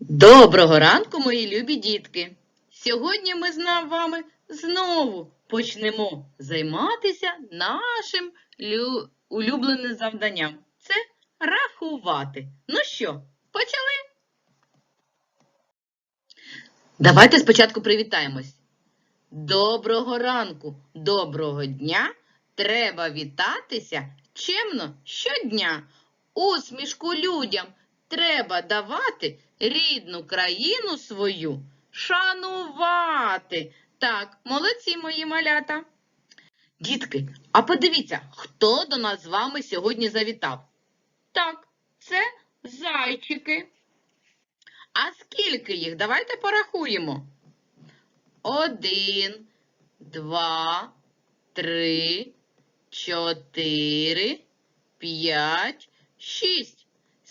Доброго ранку, мої любі дітки! Сьогодні ми з вами знову почнемо займатися нашим лю- улюбленим завданням. Це рахувати. Ну що, почали? Давайте спочатку привітаємось. Доброго ранку, доброго дня. Треба вітатися чемно щодня. Усмішку людям треба давати рідну країну свою шанувати. Так, молодці мої малята. Дітки, а подивіться, хто до нас з вами сьогодні завітав? Так, це зайчики. А скільки їх? Давайте порахуємо. Один, два, три, чотири, п'ять, шість.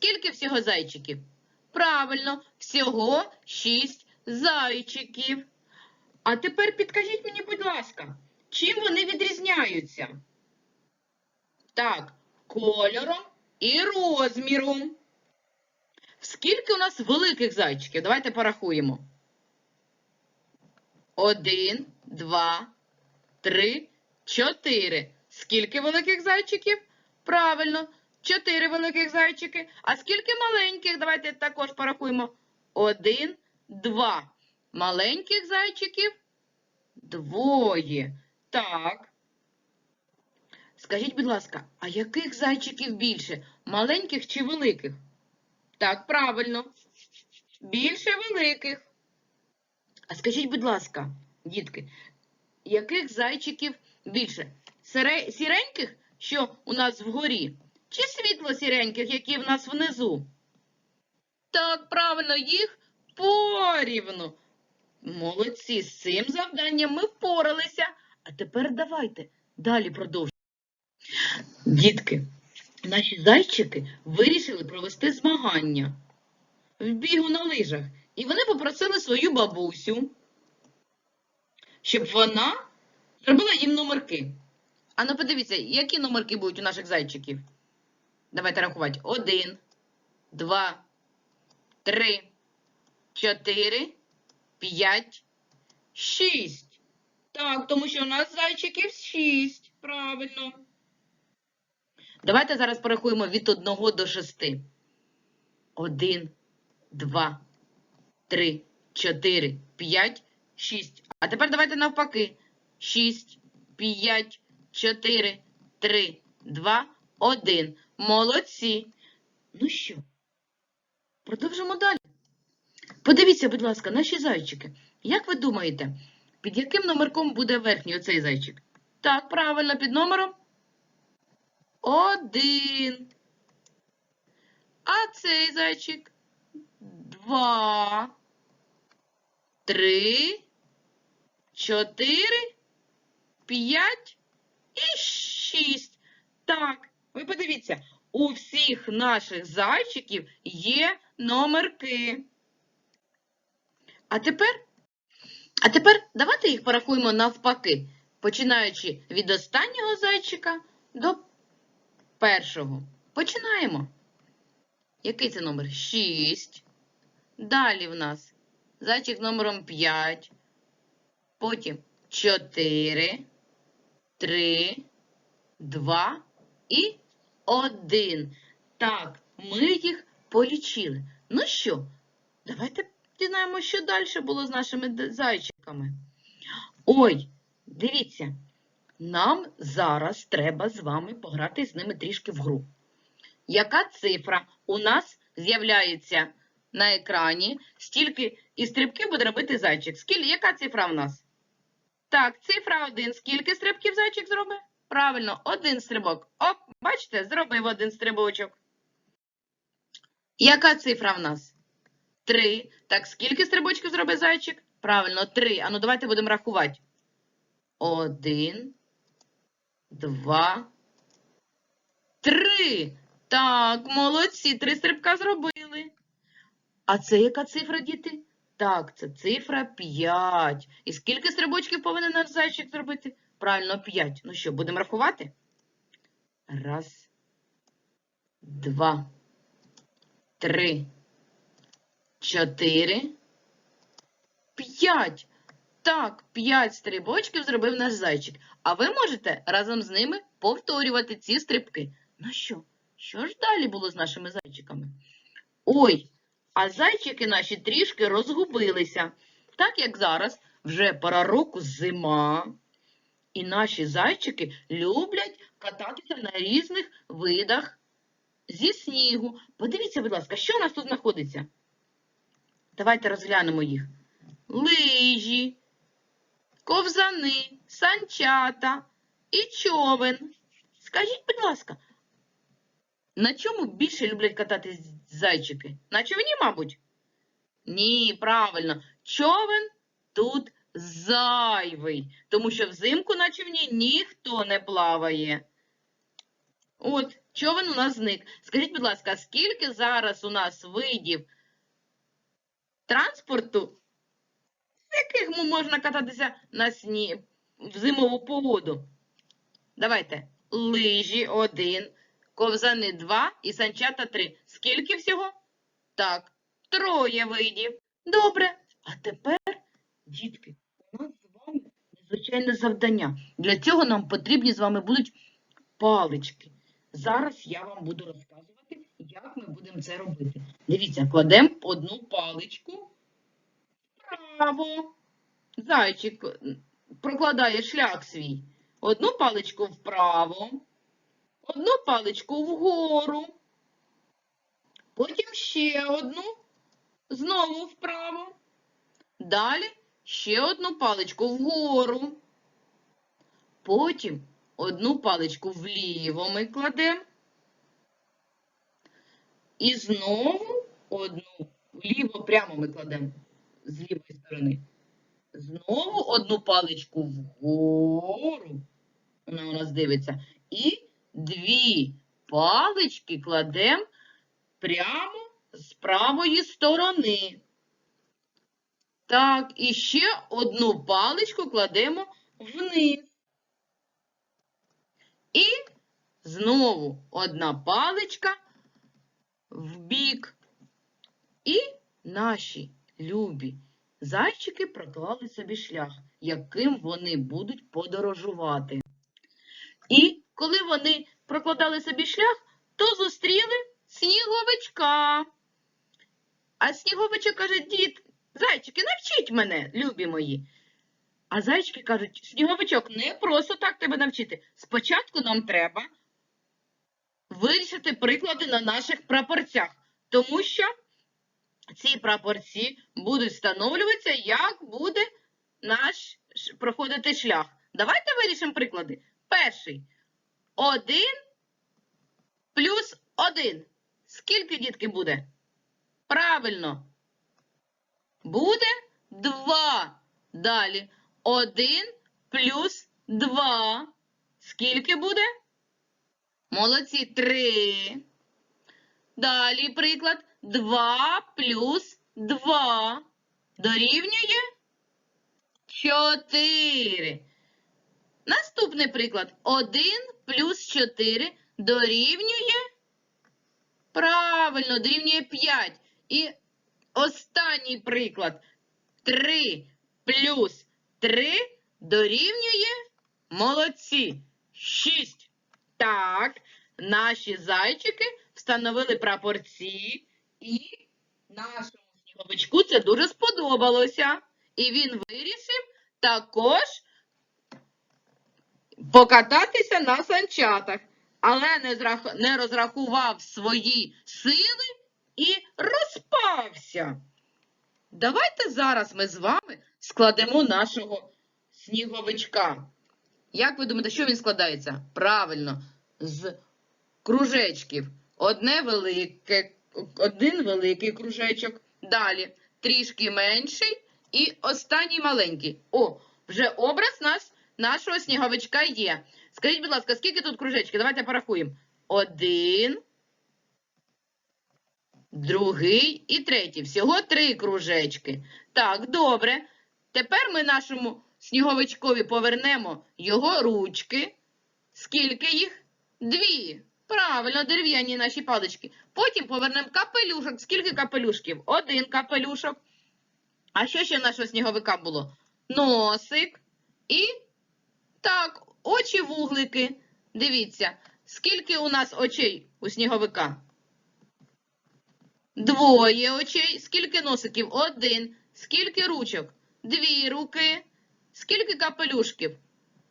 Скільки всього зайчиків? Правильно, всього шість зайчиків. А тепер підкажіть мені, будь ласка, чим вони відрізняються? Так, кольором і розміром. Скільки у нас великих зайчиків? Давайте порахуємо. Один, два, три, чотири. Скільки великих зайчиків? Правильно, чотири великих зайчики. А скільки маленьких? Давайте також порахуємо. Один, два. Маленьких зайчиків? Двоє. Так. Скажіть, будь ласка, а яких зайчиків більше? Маленьких чи великих? Так, правильно. Більше великих. А скажіть, будь ласка, дітки, яких зайчиків більше? Сіреньких, що у нас вгорі, чи світло-сіреньких, які в нас внизу? Так, правильно, їх порівну. Молодці, з цим завданням ми впоралися. А тепер давайте далі продовжимо. Дітки, наші зайчики вирішили провести змагання в бігу на лижах. І вони попросили свою бабусю, щоб вона зробила їм номерки. А ну подивіться, які номерки будуть у наших зайчиків. Давайте рахувати. Один, два, три, чотири, п'ять, шість. Так, тому що у нас зайчиків шість. Правильно. Давайте зараз порахуємо від одного до шести. Один, два, три, чотири, п'ять, шість. А тепер давайте навпаки. Шість, п'ять, чотири, три, два, один. Молодці. Ну що, продовжимо далі. Подивіться, будь ласка, наші зайчики. Як ви думаєте, під яким номерком буде верхній оцей зайчик? Так, правильно, під номером один. А цей зайчик два, три, чотири, п'ять і шість. Так, ви подивіться, у всіх наших зайчиків є номерки. А тепер, а тепер давайте їх порахуємо навпаки, починаючи від останнього зайчика до першого. Починаємо. Який це номер? 6. Далі в нас зайчик номером 5. Потім 4, 3, 2 і 1. Так, ми їх полічили. Ну що, давайте дізнаємося, що далі було з нашими зайчиками. Ой, дивіться, нам зараз треба з вами пограти з ними трішки в гру. Яка цифра у нас з'являється на екрані, стільки і стрибки буде робити зайчик? Скільки, яка цифра в нас? Так, цифра 1. Скільки стрибків зайчик зробить? Правильно, один стрибок. Оп, бачите, зробив один стрибочок. Яка цифра в нас? 3. Так, скільки стрибочків зробить зайчик? Правильно, 3. Ану, давайте будемо рахувати. 1, 2, 3. Так, молодці, три стрибка зробили. А це яка цифра, діти? Так, це цифра 5. І скільки стрибочків повинен наш зайчик зробити? Правильно, 5. Ну що, будемо рахувати? Раз, два, три, чотири, п'ять. Так, п'ять стрибочків зробив наш зайчик. А ви можете разом з ними повторювати ці стрибки. Ну що, що ж далі було з нашими зайчиками? Ой, а зайчики наші трішки розгубилися. Так як зараз вже пора року зима. І наші зайчики люблять кататися на різних видах зі снігу. Подивіться, будь ласка, що у нас тут знаходиться? Давайте розглянемо їх. Лижі, ковзани, санчата і човен. Скажіть, будь ласка, на чому більше люблять кататись зайчики? На човні, мабуть? Ні, правильно. Човен тут зайвий, тому що взимку на човні ніхто не плаває. От, човен у нас зник. Скажіть, будь ласка, скільки зараз у нас видів транспорту, яких можна кататися на сні в зимову погоду? Давайте. Лижі один, ковзани два і санчата три. Скільки всього? Так, троє видів. Добре. А тепер, дітки, у нас з вами незвичайне завдання. Для цього нам потрібні з вами будуть палички. Зараз я вам буду розказувати, як ми будемо це робити. Дивіться, кладемо одну паличку вправо. Зайчик прокладає шлях свій. Одну паличку вправо, одну паличку вгору, потім ще одну, знову вправо. Далі ще одну паличку вгору. Потім одну паличку вліво ми кладемо. І знову одну вліво прямо ми кладемо з лівої сторони. Знову одну паличку вгору. Вона у нас дивиться. І дві палички кладемо прямо з правої сторони. Так, і ще одну паличку кладемо вниз. І знову одна паличка в бік. І наші любі зайчики проклали собі шлях, яким вони будуть подорожувати. І коли вони прокладали собі шлях, то зустріли сніговичка. А сніговичок каже, дід, зайчики, навчіть мене, любі мої. А зайчики кажуть, сніговичок, не просто так тебе навчити. Спочатку нам треба вирішити приклади на наших прапорцях, тому що ці прапорці будуть встановлюватися, як буде наш проходити шлях. Давайте вирішимо приклади. Перший. Один плюс один. Скільки, дітки, буде? Правильно. Буде два. Далі. Один плюс два. Скільки буде? Молодці. Три. Далі приклад. 2 плюс 2 дорівнює 4. Наступний приклад. 1 плюс 4 дорівнює. Правильно, дорівнює 5. І останній приклад. 3 плюс 3 дорівнює. Молодці. 6. Так, наші зайчики встановили прапорці. І нашому сніговичку це дуже сподобалося. І він вирішив також покататися на санчатах, але не, не розрахував свої сили і розпався. Давайте зараз ми з вами складемо нашого сніговичка. Як ви думаєте, що він складається? Правильно, з кружечків. Одне велике один великий кружечок, далі трішки менший і останній маленький. О, вже образ нас, нашого сніговичка є. Скажіть, будь ласка, скільки тут кружечків? Давайте порахуємо. Один, другий і третій. Всього три кружечки. Так, добре. Тепер ми нашому сніговичкові повернемо його ручки. Скільки їх? Дві. Правильно, дерев'яні наші палички. Потім повернемо капелюшок. Скільки капелюшків? Один капелюшок. А що ще нашого сніговика було? Носик і так, очі вуглики. Дивіться, скільки у нас очей у сніговика? Двоє очей. Скільки носиків? Один. Скільки ручок? Дві руки. Скільки капелюшків?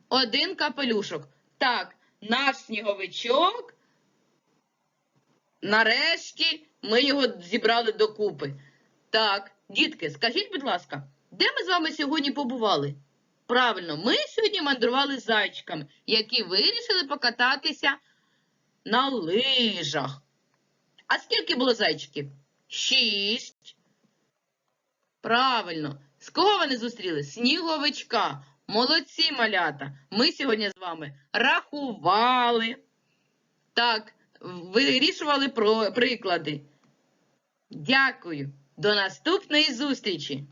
Один капелюшок. Так, наш сніговичок. Нарешті ми його зібрали докупи. Так, дітки, скажіть, будь ласка, де ми з вами сьогодні побували? Правильно, ми сьогодні мандрували з зайчиками, які вирішили покататися на лижах. А скільки було зайчиків? Шість. Правильно. З кого вони зустріли? Сніговичка. Молодці малята. Ми сьогодні з вами рахували. Так, вирішували приклади. Дякую. До наступної зустрічі!